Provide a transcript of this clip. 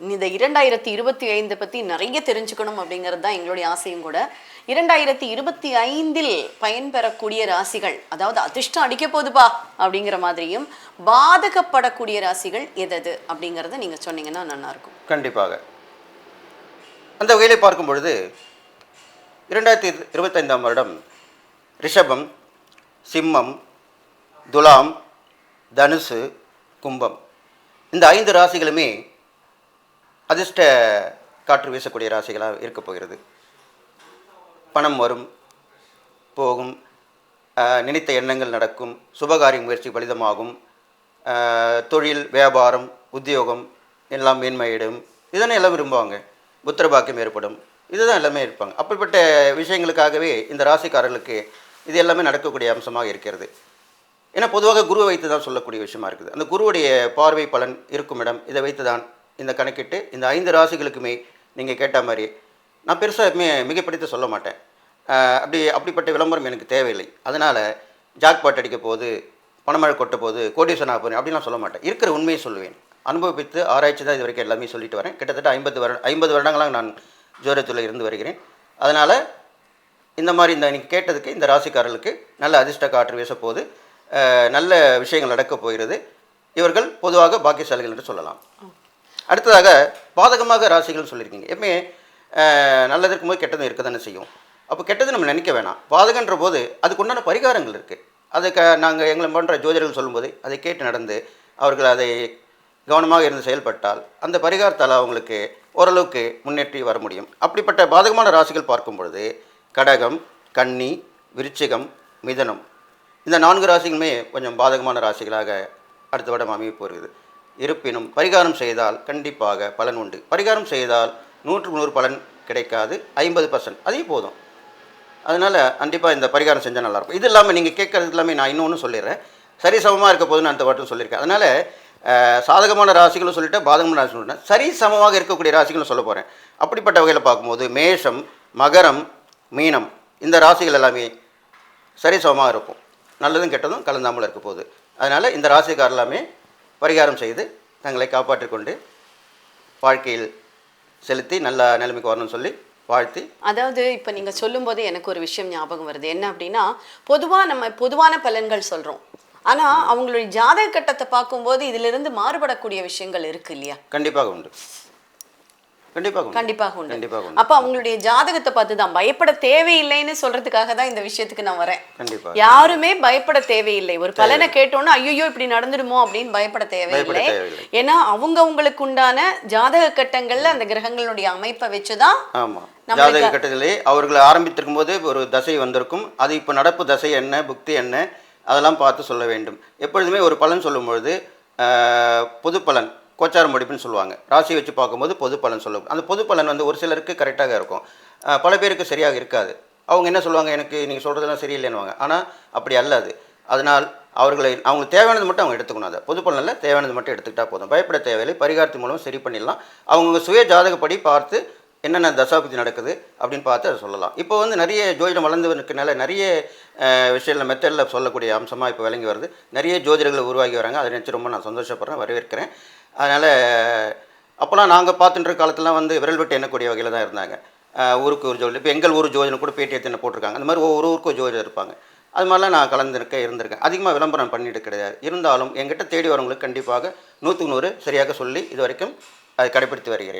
இந்த இரண்டாயிரத்தி இருபத்தி ஐந்து பத்தி நிறைய தெரிஞ்சுக்கணும் அப்படிங்கிறது தான் எங்களுடைய ஆசையும் கூட. இரண்டாயிரத்தி இருபத்தி ஐந்தில் பயன்பெறக்கூடிய ராசிகள் அதாவது அதிர்ஷ்டம் அடிக்க போகுதுப்பா அப்படிங்கிற மாதிரியும் பாதகப்படக்கூடிய ராசிகள் எதது அப்படிங்கறத நீங்க சொன்னீங்கன்னா நல்லா இருக்கும். கண்டிப்பாக. அந்த வகையிலே பார்க்கும் பொழுது இரண்டாயிரத்தி இருபத்தைந்தாம் வருடம் ரிஷபம் சிம்மம் துலாம் தனுசு கும்பம். இந்த ஐந்து ராசிகளுமே அதிர்ஷ்ட காற்று வீசக்கூடிய ராசிகளாக இருக்கப் போகிறது. பணம் வரும் போகும் நினைத்த எண்ணங்கள் நடக்கும் சுபகாரிய முயற்சி பலிதமாகும் தொழில் வியாபாரம் உத்தியோகம் எல்லாம் மேன்மையிடும். இதனை எல்லாம் விரும்புவாங்க. புத்திர பாக்கியம் ஏற்படும். இதுதான் எல்லாமே இருப்பாங்க. அப்படிப்பட்ட விஷயங்களுக்காகவே இந்த ராசிக்காரர்களுக்கு இது எல்லாமே நடக்கக்கூடிய அம்சமாக இருக்கிறது. ஏன்னா பொதுவாக குருவை வைத்து தான் சொல்லக்கூடிய விஷயமா இருக்குது. அந்த குருவுடைய பார்வை பலன் இருக்கும் இடம். இதை வைத்து தான் இந்த கணக்கிட்டு இந்த ஐந்து ராசிகளுக்குமே நீங்கள் கேட்ட மாதிரி நான் பெருசாக மே மிகப்படுத்த சொல்ல மாட்டேன். அப்படி அப்படிப்பட்ட விளம்பரம் எனக்கு தேவையில்லை. அதனால் ஜாக்பாட் அடிக்க போது பணமழை கொட்ட போகுது கோடீஸ்வரன் ஆக போகிறேன் அப்படிலாம் சொல்ல மாட்டேன். இருக்கிற உண்மையை சொல்லுவேன். அனுபவித்து ஆராய்ச்சி தான் இது வரைக்கும் எல்லாமே சொல்லிட்டு வரேன். கிட்டத்தட்ட ஐம்பது வருட ஐம்பது வருடங்களாக நான் ஜோரத்தில் இருந்து வருகிறேன். அதனால் இந்த மாதிரி இந்த நீங்கள் கேட்டதுக்கு இந்த ராசிக்காரர்களுக்கு நல்ல அதிர்ஷ்ட காற்று வீசப்போகுது நல்ல விஷயங்கள் நடக்கப் போகிறது. இவர்கள் பொதுவாக பாக்கியசாலிகள் என்று சொல்லலாம். அடுத்ததாக பாதகமாக ராசிகள்னு சொல்லியிருக்கீங்க. எப்பவுமே நல்லது இருக்கும்போது கெட்டதும் இருக்க தானே செய்யும். அப்போ கெட்டது நம்ம நினைக்க வேணாம். பாதகன்ற போது அதுக்கு உண்டான பரிகாரங்கள் இருக்குது அதுக்கு நாங்கள் எங்களை போன்ற ஜோதிடர்கள் சொல்லும்போது அதை கேட்டு நடந்து அவர்கள் அதை கவனமாக இருந்து செயல்பட்டால் அந்த பரிகாரத்தால் அவங்களுக்கு ஓரளவுக்கு முன்னேற்றி வர முடியும். அப்படிப்பட்ட பாதகமான ராசிகள் பார்க்கும் பொழுது கடகம் கன்னி விருச்சிகம் மிதனம். இந்த நான்கு ராசிகளுமே கொஞ்சம் பாதகமான ராசிகளாக அடுத்த வருடம் அமைய போகிறது. இருப்பினும் பரிகாரம் செய்தால் கண்டிப்பாக பலன் உண்டு. பரிகாரம் செய்தால் நூற்றுக்கு நூறு பலன் கிடைக்காது. ஐம்பது பர்சன்ட் அதே போதும். அதனால் கண்டிப்பாக இந்த பரிகாரம் செஞ்சால் நல்லாயிருக்கும் இது இல்லாமல் நீங்கள் கேட்கறது எல்லாமே நான் இன்னொன்று சொல்லிடுறேன். சரி சமமாக இருக்க போது நான் அந்த வாட்டும் சொல்லியிருக்கேன். அதனால் சாதகமான ராசிகளும் சொல்லிட்டேன் பாதகமான ராசி சொல்லிட்டேன். சரி சமமாக இருக்கக்கூடிய ராசிகளும் சொல்ல போகிறேன் அப்படிப்பட்ட வகையில் பார்க்கும்போது மேஷம் மகரம் மீனம் இந்த ராசிகள் எல்லாமே சரி சமமாக இருக்கும். நல்லதும் கெட்டதும் கலந்தாமல் இருக்க போகுது. அதனால் இந்த ராசிக்கார் எல்லாமே பரிகாரம் செய்து தங்களை காப்பாற்றிக் கொண்டு வாழ்க்கையில் செலுத்தி நல்ல நிலைமைக்கு வரணும்னு சொல்லி வாழ்த்தி அதாவது இப்ப நீங்க சொல்லும்போது எனக்கு ஒரு விஷயம் ஞாபகம் வருது. என்ன அப்படின்னா பொதுவா நம்ம பொதுவான பலன்கள் சொல்றோம். ஆனா அவங்களுடைய ஜாதக கட்டத்தை பார்க்கும்போது இதுல இருந்து மாறுபடக்கூடிய விஷயங்கள் இருக்கு இல்லையா? கண்டிப்பாக உண்டு. கண்டிப்பாக கண்டிப்பாக உண்டு. கண்டிப்பாக உண்டு. அப்ப அவங்களுடைய ஜாதகத்தை பார்த்து தான் பயப்பட தேவையில்லைன்னு சொல்றதுக்காக தான் இந்த விஷயத்துக்கு நான் வரேன். கண்டிப்பாக யாருமே பயப்பட தேவையில்லை. ஒரு பலனை கேட்டோன்னா ஐயோ இப்படி நடந்துடுமோ? அப்படின்னு பயப்பட தேவையில்லை. ஏன்னா அவங்கவங்களுக்கு உண்டான ஜாதக கட்டங்கள்ல அந்த கிரகங்களுடைய அமைப்பை வச்சுதான் ஆமாம் நம்மளுக்கு- ஜாதக கட்டத்திலே அவர்கள் ஆரம்பித்திருக்கும் போது ஒரு தசை வந்திருக்கும். அது இப்போ நடப்பு தசை என்ன புக்தி என்ன அதெல்லாம் பார்த்து சொல்ல வேண்டும். எப்பொழுதுமே ஒரு பலன் சொல்லும் பொழுது ஆஹ், பொது பலன் கோச்சாரம் முடிப்புன்னு சொல்லுவாங்க. ராசி வச்சு பார்க்கும்போது பொது பலன் சொல்லும் அந்த பொது பலன் வந்து ஒரு சிலருக்கு கரெக்டாக இருக்கும். பல பேருக்கு சரியாக இருக்காது. அவங்க என்ன சொல்லுவாங்க? எனக்கு நீங்கள் சொல்கிறதெல்லாம் சரியில்லைன்னுவாங்க. ஆனால் அப்படி அல்லாது அதனால் அவர்களை அவங்களுக்கு தேவையானது மட்டும் அவங்க எடுத்துக்கணும் அதை. பொது பலனில் தேவையானது மட்டும் எடுத்துக்கிட்டால் போதும். பயப்பட தேவையில்லை. பரிகாரத்தின் மூலம் சரி பண்ணிடலாம். அவங்க சுய ஜாதகப்படி பார்த்து என்னென்ன தசாபதி நடக்குது அப்படின்னு பார்த்து அதை சொல்லலாம். இப்போ வந்து நிறைய ஜோதிடம் வளர்ந்து இருக்கனால நிறைய விஷயங்கள் மெத்தடில் சொல்லக்கூடிய அம்சமாக இப்போ விளங்கி வருது. நிறைய ஜோதிடர்கள் உருவாகி வராங்க. அதை நினச்சி ரொம்ப நான் சந்தோஷப்படுறேன் வரவேற்கிறேன். அதனால் அப்போல்லாம் நாங்கள் பார்த்துட்டு இருக்க காலத்துலாம் வந்து விரல் விட்டு எண்ணக்கூடிய வகையில் தான் இருந்தாங்க. ஊருக்கு ஒரு ஜோதிடம். இப்போ எங்கள் ஊர் ஜோதிடம் கூட பேட்டி எடுத்து போட்டிருக்காங்க. அந்த மாதிரி ஒவ்வொரு ஊருக்கும் ஜோதிடர் இருப்பாங்க. அது மாதிரிலாம் நான் கலந்துருக்கேன் இருந்திருக்கேன். அதிகமாக விளம்பரம் பண்ணிட்டு கிடையாது. இருந்தாலும் எங்கிட்ட தேடி வரவங்களுக்கு கண்டிப்பாக நூற்றுக்கு நூறு சரியாக சொல்லி இது வரைக்கும் அதை கடைப்பிடித்து வருகிறேன்.